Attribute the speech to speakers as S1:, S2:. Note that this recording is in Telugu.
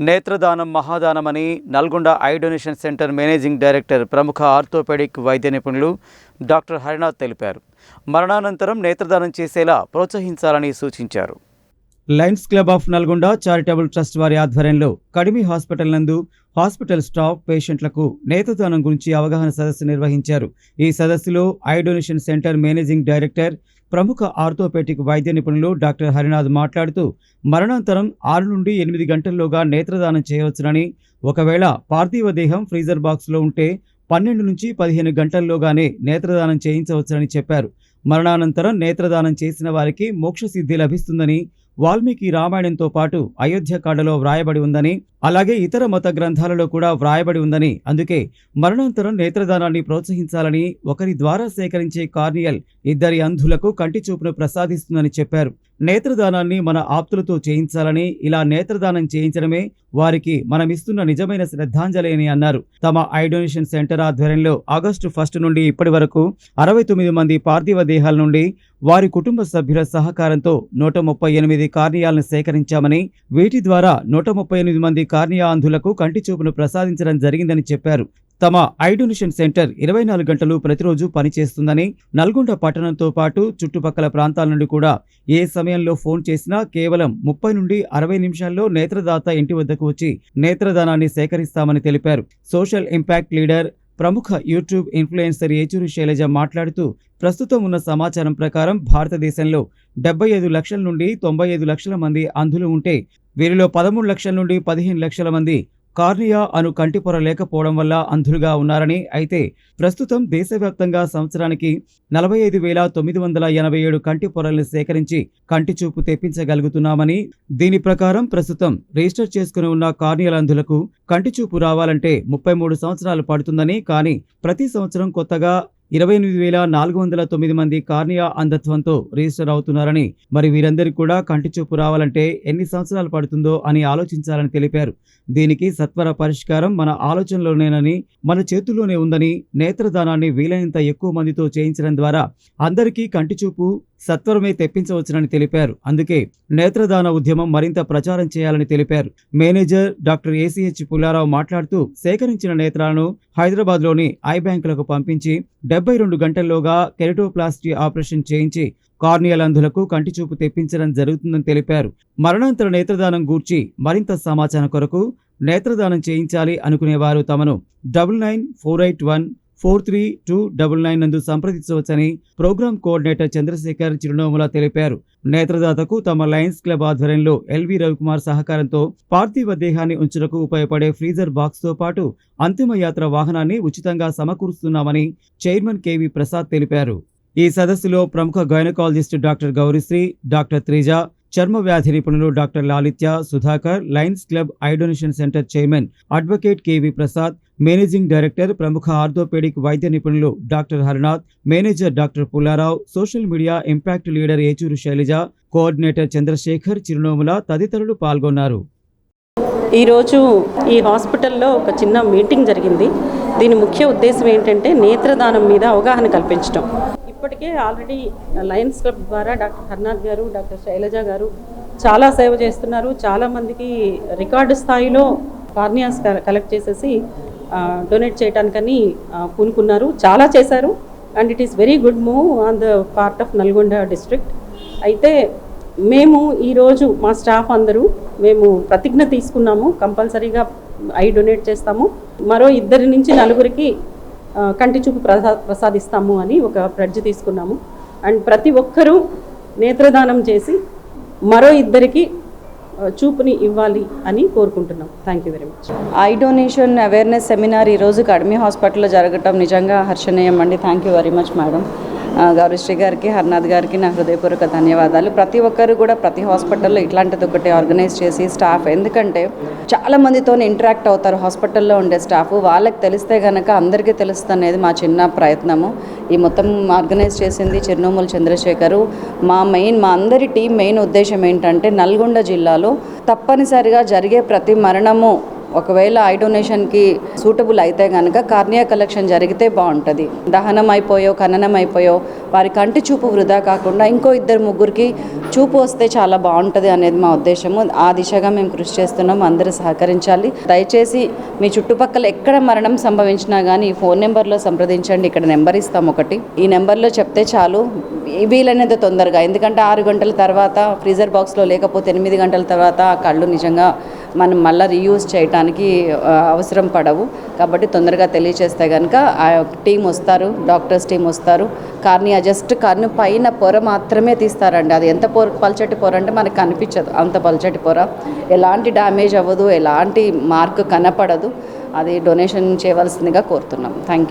S1: నేత్రదానం మహాదానమని Nalgonda eye donation centre managing director ప్రముఖ ఆర్థోపెడిక్ వైద్య నిపుణులు డాక్టర్ హరినాథ్ తెలిపారు. మరణానంతరం నేత్రదానం చేసేలా ప్రోత్సహించాలని సూచించారు. Lions Club of Nalgonda charitable trust వారి ఆధ్వర్యంలో కడిమి హాస్పిటల్ నందు హాస్పిటల్ స్టాఫ్ పేషెంట్లకు నేత్రదానం గురించి అవగాహన సదస్సు నిర్వహించారు. ఈ సదస్సులో eye donation centre managing director ప్రముఖ ఆర్థోపెటిక్ వైద్య నిపుణులు డాక్టర్ హరినాథ్ మాట్లాడుతూ మరణాంతరం ఆరు నుండి ఎనిమిది గంటల్లోగా నేత్రదానం చేయవచ్చునని ఒకవేళ పార్థివ దేహం ఫ్రీజర్ బాక్స్లో ఉంటే పన్నెండు నుంచి పదిహేను గంటల్లోగానే నేత్రదానం చేయించవచ్చునని చెప్పారు. మరణానంతరం నేత్రదానం చేసిన వారికి మోక్షసిద్ధి లభిస్తుందని వాల్మీకి రామాయణంతో పాటు అయోధ్యకాండలో వ్రాయబడి ఉందని అలాగే ఇతర మత గ్రంథాలలో కూడా వ్రాయబడి ఉందని. అందుకే మరణాంతరం నేత్రదానాన్ని ప్రోత్సహించాలని ఒకరి ద్వారా సేకరించే కార్నియల్ ఇద్దరి అంధులకు కంటి చూపును ప్రసాదిస్తుందని చెప్పారు. నేత్రదానాన్ని మన ఆప్తులతో చేయించాలని ఇలా నేత్రదానం చేయించడమే వారికి మనమిస్తున్న నిజమైన శ్రద్ధాంజలి అని అన్నారు. తమ ఐ డొనేషన్ సెంటర్ ఆధ్వర్యంలో ఆగస్టు ఫస్ట్ నుండి ఇప్పటి వరకు అరవై తొమ్మిది మంది పార్థివ దేహాల నుండి వారి కుటుంబ సభ్యుల సహకారంతో నూట ముప్పై ఎనిమిది కార్నియాలను సేకరించామని వీటి ద్వారా నూట ముప్పై ఎనిమిది మంది కార్నియా అంధులకు కంటి చూపును ప్రసాదించడం జరిగిందని చెప్పారు. తమ ఐ సెంటర్ ఇరవై నాలుగు గంటలు ప్రతిరోజు పనిచేస్తుందని నల్గొండ పట్టణంతో పాటు చుట్టుపక్కల ప్రాంతాల నుండి కూడా ఏ సమయంలో ఫోన్ చేసినా కేవలం ముప్పై నుండి అరవై నిమిషాల్లో నేత్రదాత ఇంటి వద్దకు వచ్చి నేత్రదానాన్ని సేకరిస్తామని తెలిపారు. సోషల్ ఇంపాక్ట్ లీడర్ ప్రముఖ యూట్యూబ్ ఇన్ఫ్లుయెన్సర్ ఏచూరి శైలజ మాట్లాడుతూ ప్రస్తుతం ఉన్న సమాచారం ప్రకారం భారతదేశంలో డెబ్బై ఐదు లక్షల నుండి తొంభై ఐదు లక్షల మంది అంధులు ఉంటే వీరిలో పదమూడు లక్షల నుండి పదిహేను లక్షల మంది కార్నియా అను కంటిపొర లేకపోవడం వల్ల అంధులుగా ఉన్నారని అయితే ప్రస్తుతం దేశవ్యాప్తంగా సంవత్సరానికి నలభై ఐదు వేల తొమ్మిది వందల ఎనభై ఏడు కంటి పొరల్ని సేకరించి కంటి చూపు తెప్పించగలుగుతున్నామని దీని ప్రకారం ప్రస్తుతం రిజిస్టర్ చేసుకుని ఉన్న కార్నియల్ అంధులకు కంటి చూపు రావాలంటే ముప్పై మూడు సంవత్సరాలు పడుతుందని కానీ ప్రతి సంవత్సరం కొత్తగా ఇరవై ఎనిమిది వేల నాలుగు వందల తొమ్మిది మంది కార్నియా అంధత్వంతో రిజిస్టర్ అవుతున్నారని మరి వీరందరికీ కూడా కంటి చూపు రావాలంటే ఎన్ని సంవత్సరాలు పడుతుందో అని ఆలోచించాలని తెలిపారు. దీనికి సత్వర పరిష్కారం మన ఆలోచనలోనేనని మన చేతుల్లోనే ఉందని నేత్రదానాన్ని వీలైనంత ఎక్కువ మందితో చేయించడం ద్వారా అందరికీ కంటి చూపు సత్వరమే తెప్పించవచ్చునని తెలిపారు. అందుకే నేత్రదాన ఉద్యమం మరింత ప్రచారం చేయాలని తెలిపారు. మేనేజర్ డాక్టర్ ఏసీహెచ్ పుల్లారావు మాట్లాడుతూ సేకరించిన నేత్రాలను హైదరాబాద్లోని ఐ బ్యాంకులకు పంపించి డెబ్బై రెండు గంటల్లోగా కెరటోప్లాస్టీ ఆపరేషన్ చేయించి కార్నియల్ అంధులకు కంటి చూపు తెప్పించడం జరుగుతుందని తెలిపారు. మరణాంతర నేత్రదానం గూర్చి మరింత సమాచారం కొరకు నేత్రదానం చేయించాలి అనుకునేవారు తమను. Double nine four eight one four three two double nine నందు సంప్రదించవచ్చని ప్రోగ్రామ్ కోఆర్డినేటర్ చంద్రశేఖర్ చిరునామలా తెలిపారు. నేత్రదాతకు తమ లయన్స్ క్లబ్ ఆధ్వర్యంలో ఎల్వి రవికుమార్ సహకారంతో పార్థివ దేహాన్ని ఉంచుటకు ఉపయోగపడే ఫ్రీజర్ బాక్స్తో పాటు అంతిమయాత్ర వాహనాన్ని ఉచితంగా సమకూరుస్తున్నామని చైర్మన్ కెవి ప్రసాద్ తెలిపారు. ఈ సదస్సులో ప్రముఖ gynaecologist doctor Gourisri doctor Trija చర్మ వ్యాధి నిపుణులు doctor Lalitya Sudhakar Lions Club eye donation centre chairman advocate K V Prasad managing director ప్రముఖ ఆర్థోపెడిక్ వైద్య నిపుణులు doctor Harinath manager doctor Pullarao social media impact leader Yechuru Sailaja coordinator Chandrasekhar Chirunomula తదితరులు పాల్గొన్నారు.
S2: ఈరోజు ఈ హాస్పిటల్లో ఒక చిన్న మీటింగ్ జరిగింది. దీని ముఖ్య ఉద్దేశం ఏంటంటే నేత్రదానం మీద అవగాహన కల్పించడం ఇప్పటికే ఆల్రెడీ లయన్స్ క్లబ్ ద్వారా డాక్టర్ హర్నాథ్ గారు డాక్టర్ శైలజ గారు చాలా సేవ చేస్తున్నారు. చాలామందికి రికార్డు స్థాయిలో కార్నియాస్ కలెక్ట్ చేసేసి డొనేట్ చేయడానికని పూనుకున్నారు. చాలా చేశారు. And it is very good move on the part of Nalgonda district. అయితే మేము ఈరోజు మా స్టాఫ్ అందరూ మేము ప్రతిజ్ఞ తీసుకున్నాము. కంపల్సరీగా ఐ డొనేట్ చేస్తాము. మరో ఇద్దరి నుంచి నలుగురికి కంటి చూపు ప్రసా ప్రసాదిస్తాము అని ఒక ప్రజ్ఞ తీసుకున్నాము. అండ్ ప్రతి ఒక్కరూ నేత్రదానం చేసి మరో ఇద్దరికి చూపుని ఇవ్వాలి అని కోరుకుంటున్నాం. Thank you very much
S3: eye donation awareness seminar ఈరోజు కడిమి హాస్పిటల్లో జరగటం నిజంగా హర్షణీయం అండి. Thank you very much madam Gourisri గారికి హర్నాథ్ గారికి నా హృదయపూర్వక ధన్యవాదాలు. ప్రతి ఒక్కరు కూడా ప్రతి హాస్పిటల్లో ఇట్లాంటిది ఒకటి ఆర్గనైజ్ చేసి స్టాఫ్ ఎందుకంటే చాలా మందితో ఇంటరాక్ట్ అవుతారు హాస్పిటల్లో ఉండే స్టాఫ్. వాళ్ళకి తెలిస్తే కనుక అందరికీ తెలుస్తుంది అనేది మా చిన్న ప్రయత్నము. ఈ మొత్తం ఆర్గనైజ్ చేసింది చిరునోములు చంద్రశేఖరు. మా మెయిన్ మా అందరి టీం మెయిన్ ఉద్దేశం ఏంటంటే నల్గొండ జిల్లాలో తప్పనిసరిగా జరిగే ప్రతి మరణము ఒకవేళ ఐ డొనేషన్కి సూటబుల్ అయితే కనుక కార్నియా కలెక్షన్ జరిగితే బాగుంటుంది. దహనం అయిపోయో ఖననం అయిపోయో వారి కంటి చూపు వృధా కాకుండా ఇంకో ఇద్దరు ముగ్గురికి చూపు వస్తే చాలా బాగుంటుంది అనేది మా ఉద్దేశము. ఆ దిశగా మేము కృషి చేస్తున్నాం. అందరూ సహకరించాలి. దయచేసి మీ చుట్టుపక్కల ఎక్కడ మరణం సంభవించినా కానీ ఈ ఫోన్ నెంబర్లో సంప్రదించండి. ఇక్కడ నెంబర్ ఇస్తాం ఒకటి. ఈ నెంబర్లో చెప్తే చాలు. వీలైనంత తొందరగా. ఎందుకంటే ఆరు గంటల తర్వాత ఫ్రీజర్ బాక్స్లో లేకపోతే ఎనిమిది గంటల తర్వాత ఆ కళ్ళు నిజంగా మనం మళ్ళీ రీయూజ్ చేయడానికి అవసరం పడవు. కాబట్టి తొందరగా తెలియచేస్తే కనుక ఆ టీం వస్తారు డాక్టర్స్ టీం వస్తారు. కార్నియా జస్ట్ కన్ను పైన పొర మాత్రమే తీస్తారండి. అది ఎంత పొర పల్చటి పొర అంటే మనకు కనిపించదు అంత పల్చటి పొర. ఎలాంటి డ్యామేజ్ అవ్వదు ఎలాంటి మార్క్ కనపడదు. అది డొనేషన్ చేయవలసిందిగా కోరుతున్నాం. Thank you